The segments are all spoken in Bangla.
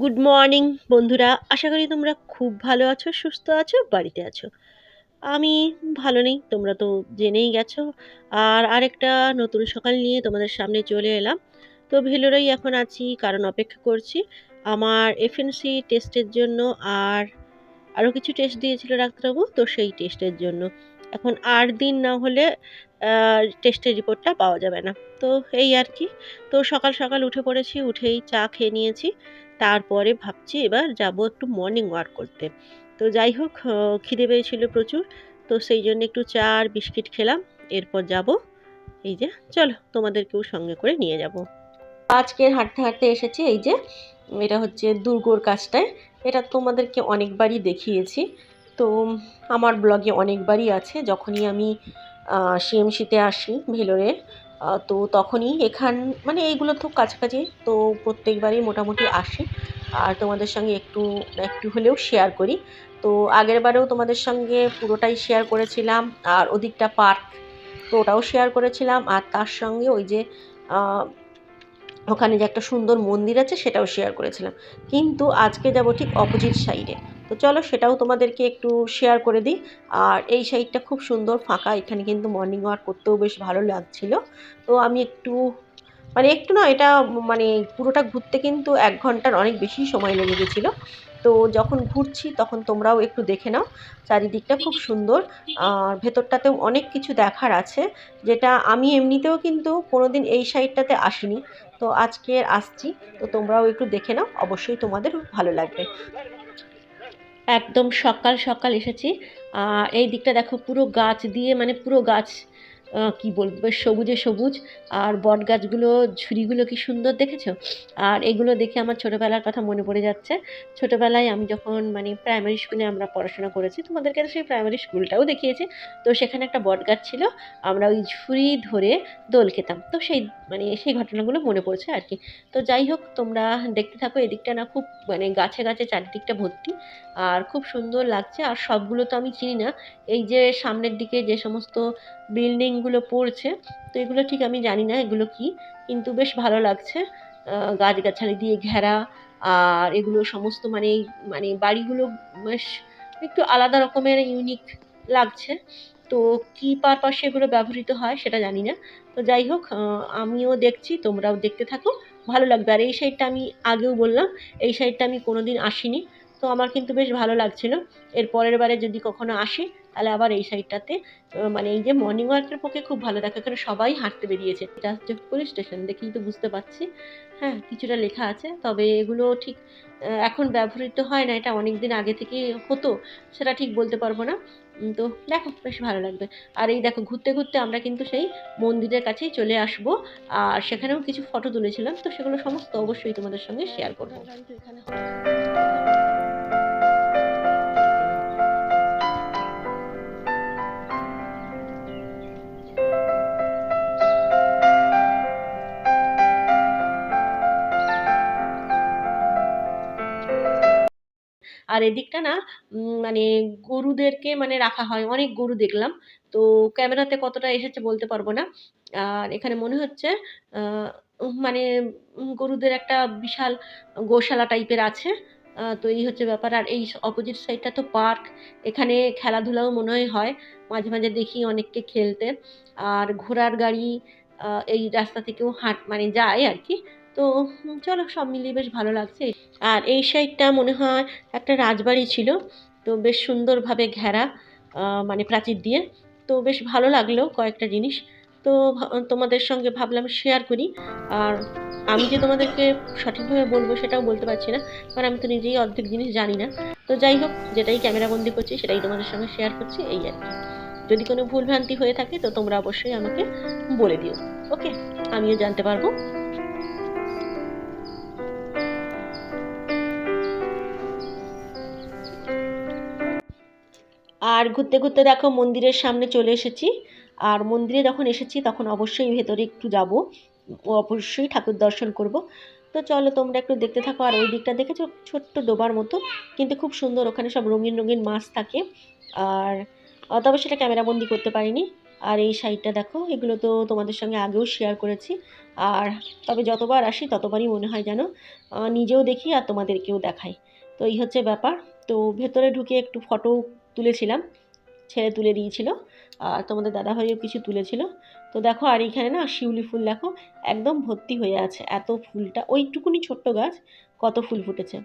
গুড মর্নিং বন্ধুরা। আশা করি তোমরা খুব ভালো আছো, সুস্থ আছো, বাড়িতে আছো। আমি ভালো নেই, তোমরা তো জেনেই গেছো। আর আরেকটা নতুন সকাল নিয়ে তোমাদের সামনে চলে এলাম। তো ভেলোরেই এখন আছি, কারণ অপেক্ষা করছি আমার এফএনসি টেস্টের জন্য। আর আরও কিছু টেস্ট দিয়েছিল ডাক্তারবাবু, তো সেই টেস্টের জন্য। এখন আট দিন না হলে টেস্টের রিপোর্টটা পাওয়া যাবে না। তো এই আর কি। তো সকাল সকাল উঠে পড়েছি, উঠেই চা খেয়ে নিয়েছি। তারপরে ভাবছি এবার যাব একটু মর্নিং ওয়াক করতে। তো যাই হোক খিদে পেয়েছিল প্রচুর। তো সেই জন্য একটু চা আর বিস্কিট খেলাম। এরপর যাব। এই যে, চলো তোমাদেরকেও সঙ্গে করে নিয়ে যাব। আজকের হাঁটতে হাঁটতে এসেছি, এই যে, এটা হচ্ছে দুর্গর কাজটায়। এটা তোমাদেরকে অনেকবারই দেখিয়েছি। তো আমার ব্লগে অনেকবারই আছে, যখনই আমি সিএমসিতে আসি ভেলোরে তো তখনই এখান মানে এইগুলো তো কাছাকাছি, তো প্রত্যেকবারই মোটামুটি আসি। আর তোমাদের সঙ্গে একটু একটু হলেও শেয়ার করি। তো আগের বারেও তোমাদের সঙ্গে পুরোটাই শেয়ার করেছিলাম, আর ওদিকটা পার্ক তো ওটাও শেয়ার করেছিলাম, আর তার সঙ্গে ওই যে ওখানে যে একটা সুন্দর মন্দির আছে সেটাও শেয়ার করেছিলাম। কিন্তু আজকে যাব ঠিক অপোজিট সাইডে তো চলো সেটাও তোমাদেরকে একটু শেয়ার করে দিই। আর এই সাইডটা খুব সুন্দর, ফাঁকা। এখানে কিন্তু মর্নিং ওয়াক করতেও বেশ ভালো লাগছিল। তো আমি একটু মানে একটু না, এটা মানে পুরোটা ঘুরতে কিন্তু এক ঘণ্টার অনেক বেশি সময় লেগে গেছিল। তো যখন ঘুরছি তখন তোমরাও একটু দেখে নাও। চারিদিকটা খুব সুন্দর। আর ভেতরটাতেও অনেক কিছু দেখার আছে। যেটা আমি এমনিতেও কিন্তু কোনোদিন এই সাইডটাতে আসিনি। তো আজকে আসছি। তো তোমরাও একটু দেখে নাও, অবশ্যই তোমাদের ভালো লাগবে। একদম সকাল সকাল এসেছি। এই দিকটা দেখো, পুরো গাছ দিয়ে মানে পুরো গাছ কি বলব, বেশ সবুজে সবুজ। আর বট গাছগুলো, ঝুড়িগুলো কি সুন্দর দেখেছ? আর এগুলো দেখে আমার ছোটোবেলার কথা মনে পড়ে যাচ্ছে। ছোটোবেলায় আমি যখন মানে প্রাইমারি স্কুলে আমরা পড়াশোনা করেছি, তোমাদেরকে সেই প্রাইমারি স্কুলটাও দেখিয়েছি। তো সেখানে একটা বট গাছ ছিল, আমরা ওই ঝুড়ি ধরে দোল খেতাম। তো সেই মানে সেই ঘটনাগুলো মনে পড়ছে আর কি। তো যাই হোক, তোমরা দেখতে থাকো, এদিকটা না খুব মানে গাছে গাছে চারিদিকটা ভর্তি। আর খুব সুন্দর লাগছে। আর সবগুলো তো আমি চিনি না। এই যে সামনের দিকে যে সমস্ত বিল্ডিংগুলো পড়ছে, তো এগুলো ঠিক আমি জানি না এগুলো কি, কিন্তু বেশ ভালো লাগছে। গাছগাছালি দিয়ে ঘেরা, আর এগুলো সমস্ত মানে মানে বাড়িগুলো বেশ একটু আলাদা রকমের ইউনিক লাগছে। তো কী পারপাসে এগুলো ব্যবহৃত হয় সেটা জানি না। তো যাই হোক আমিও দেখছি, তোমরাও দেখতে থাকো। ভালো লাগবে। আর এই সাইডটা আমি আগেও বললাম, এই সাইডটা আমি কোনোদিন আসিনি। তো আমার কিন্তু বেশ ভালো লাগছিল। এর পরের বারে যদি কখনো আসি তাহলে আবার এই সাইডটাতে মানে এই যে মর্নিং ওয়াকের পক্ষে খুব ভালো দেখে এখানে সবাই হাঁটতে বেরিয়েছে। এটা হচ্ছে পুলিশ স্টেশন, দেখেই তো বুঝতে পারছি। হ্যাঁ কিছুটা লেখা আছে, তবে এগুলো ঠিক এখন ব্যবহৃত হয় না, এটা অনেক দিন আগে থেকে হতো, সেটা ঠিক বলতে পারব না। তো দেখো, বেশ ভালো লাগবে। আর এই দেখো, ঘুরতে ঘুরতে আমরা কিন্তু সেই মন্দিরের কাছেই চলে আসব, আর সেখানেও কিছু ফটো তুলেছিলাম, তো সেগুলো সমস্ত অবশ্যই তোমাদের সঙ্গে শেয়ার করব। আর এদিকটা না মানে গরুদেরকে মানে রাখা হয়। অনেক গরু দেখলাম। তো ক্যামেরাতে কতটা এসেছে বলতে পারব না। আর এখানে মনে হচ্ছে মানে গরুদের একটা বিশাল গোশালা টাইপের আছে। তো এই হচ্ছে ব্যাপার। আর এই অপোজিট সাইডটা তো পার্ক এখানে খেলাধুলাও মনে হয় হয়। মাঝে মাঝে দেখি অনেককে খেলতে। আর ঘোড়ার গাড়ি এই রাস্তা থেকেও হাঁট মানে যায় আর কি। তো চলো সব মিলিয়ে বেশ ভালো লাগছে। আর এই সাইডটা মনে হয় একটা রাজবাড়ি ছিল, তো বেশ সুন্দরভাবে ঘেরা মানে প্রাচীর দিয়ে। তো বেশ ভালো লাগল কয়েকটা জিনিস। তো তোমাদের সঙ্গে ভাবলাম শেয়ার করি। আর আমি যে তোমাদেরকে সঠিকভাবে বলব সেটাও বলতে পারছি না, কারণ আমি তো নিজেই অর্ধেক জিনিস জানি না। তো যাই হোক, যেটাই ক্যামেরাবন্দি করছি সেটাই তোমাদের সঙ্গে শেয়ার করছি, এই আর কি। যদি কোনো ভুলভ্রান্তি হয়ে থাকে তো তোমরা অবশ্যই আমাকে বলে দিও ওকে আমিও জানতে পারব। আর ঘুরতে ঘুরতে দেখো মন্দিরের সামনে চলে এসেছি। আর মন্দিরে যখন এসেছি তখন অবশ্যই ভেতরে একটু যাব। অবশ্যই ঠাকুর দর্শন করব। তো চলো তোমরা একটু দেখতে থাকো। আর ওই দিকটা দেখেছ? ছোট্ট ডোবার মতো। কিন্তু খুব সুন্দর, ওখানে সব রঙিন রঙিন মাছ থাকে। আর তবে সেটা ক্যামেরাবন্দি করতে পারিনি। আর এই সাইডটা দেখো, এগুলো তো তোমাদের সঙ্গে আগেও শেয়ার করেছি। আর তবে যতবার আসি ততবারই মনে হয় যেন নিজেও দেখি আর তোমাদেরকেও দেখাই। তো এই হচ্ছে ব্যাপার। তো ভেতরে ঢুকে একটু ফটো তুলেছিলাম ছেড়ে তুলে দিয়েছিল, আর তোমাদের দাদা দাদাভাইও কিছু তুলেছিল। তো দেখো, আর এখানে না শিউলি ফুল দেখো, একদম ভর্তি হয়ে আছে, এত ফুলটা, ওইটুকুনি ছোট্ট গাছ কত ফুল ফুটেছে।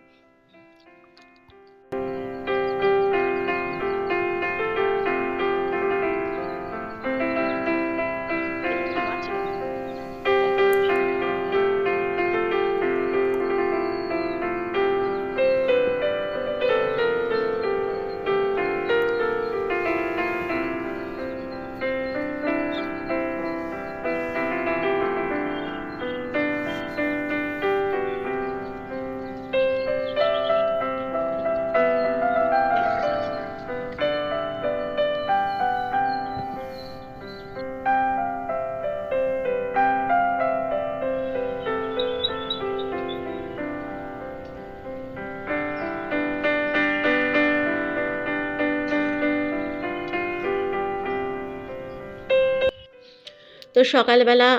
তো সকালবেলা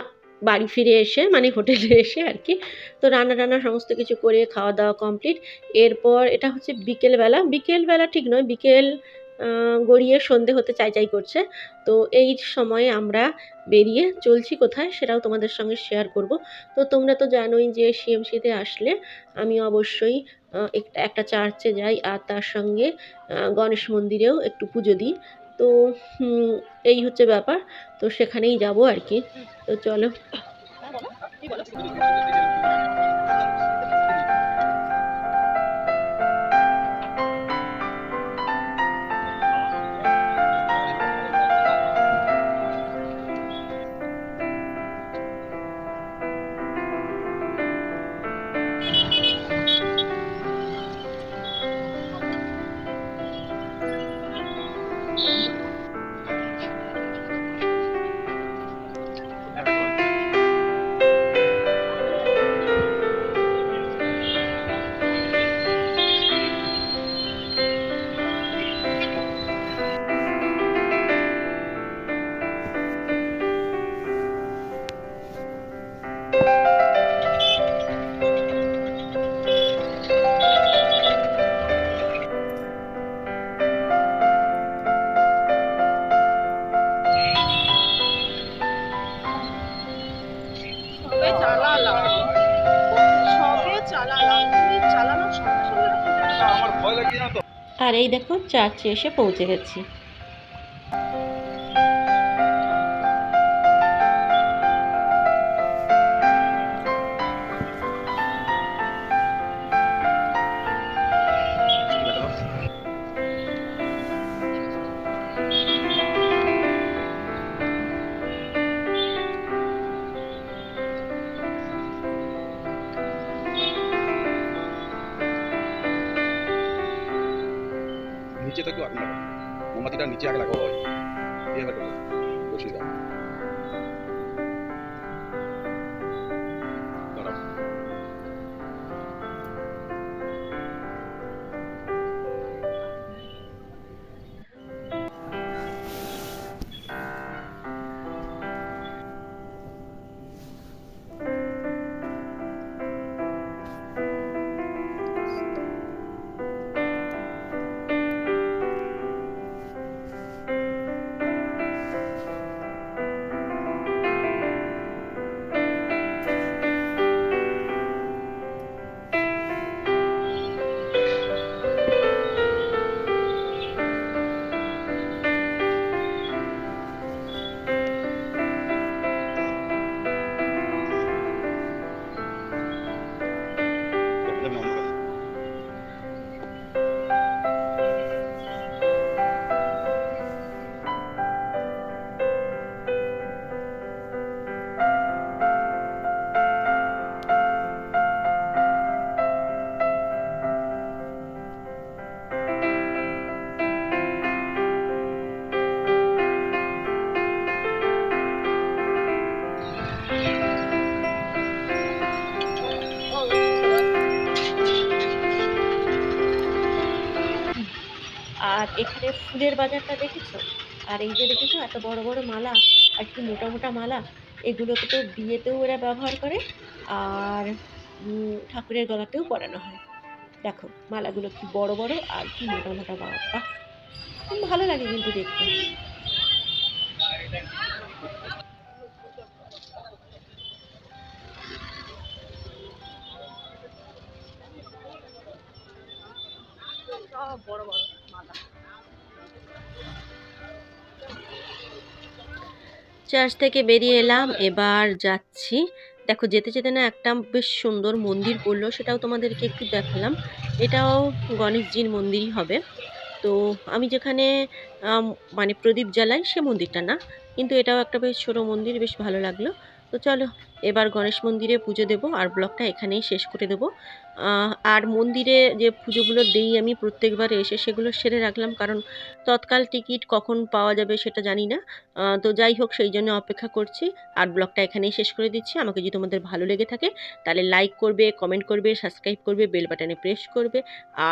বাড়ি ফিরে এসে মানে হোটেলে এসে আর কি, তো রান্না টান্না সমস্ত কিছু করে খাওয়া দাওয়া কমপ্লিট এরপর এটা হচ্ছে বিকেলবেলা বিকেলবেলা ঠিক নয়, বিকেল গড়িয়ে সন্ধে হতে চাই চাই করছে, তো এই সময়ে আমরা বেরিয়ে চলছি কোথায় সেটাও তোমাদের সঙ্গে শেয়ার করব। তো তোমরা তো জানোই যে সিএমসিতে আসলে আমি অবশ্যই একটা চার্চে যাই আর তার সঙ্গে গণেশ মন্দিরেও একটু পুজো দিই। তো এই হচ্ছে ব্যাপার। তো সেখানেই যাব আর কি। তো চলো। সবে চালালাম। সবে চালালাম। তুমি চালানোর সঙ্গে সঙ্গে আমার ভয় লাগে না তো? আর এই দেখো চার্চে এসে পৌঁছে গেছি। থেকেও মোমবাতিটা নিচে আগে লাগাও। হয় করো বসিয়ে দাও। আর এখানে ফুলের বাজারটা দেখেছ? আর এই যে দেখেছ, এত বড় বড় মালা, আর কি মোটা মোটা মালা, এগুলোকে তো বিয়েতেও এরা ব্যবহার করে, আর ঠাকুরের গলাতেও পরানো হয়। দেখো, মালাগুলো কি বড় বড় আর কি মোটা মোটা বাবা ভালো লাগে কিন্তু দেখতে। চার্চ থেকে বেরিয়ে এলাম, এবার যাচ্ছি। দেখো, যেতে যেতে না একটা বেশ সুন্দর মন্দির পড়ল, সেটাও তোমাদেরকে একটু দেখালাম। এটাও গণেশজির মন্দিরই হবে। তো আমি যেখানে মানে প্রদীপ জ্বালাই সে মন্দিরটা না, কিন্তু এটাও একটা বেশ ছোটো মন্দির, বেশ ভালো লাগল। তো চলো, এবার গণেশ মন্দিরে পুজো দেবো আর ব্লগটা এখানেই শেষ করে দেবো। আর মন্দিরে যে পুজোগুলো দেই আমি প্রত্যেকবার এসে সেগুলো সেরে রাখলাম, কারণ তৎকাল টিকিট কখন পাওয়া যাবে সেটা জানি না। তো যাই হোক, সেই জন্য অপেক্ষা করছি আর ব্লগটা এখানেই শেষ করে দিচ্ছি। আমাকে যদি তোমাদের ভালো লেগে থাকে, তাহলে লাইক করবে কমেন্ট করবে সাবস্ক্রাইব করবে বেল বাটনে প্রেস করবে,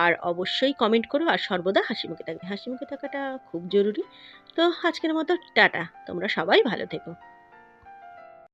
আর অবশ্যই কমেন্ট করো আর সর্বদা হাসি মুখে থাকবে। হাসি মুখে থাকাটা খুব জরুরি। তো আজকের মতো, টাটা। তোমরা সবাই ভালো থেকো।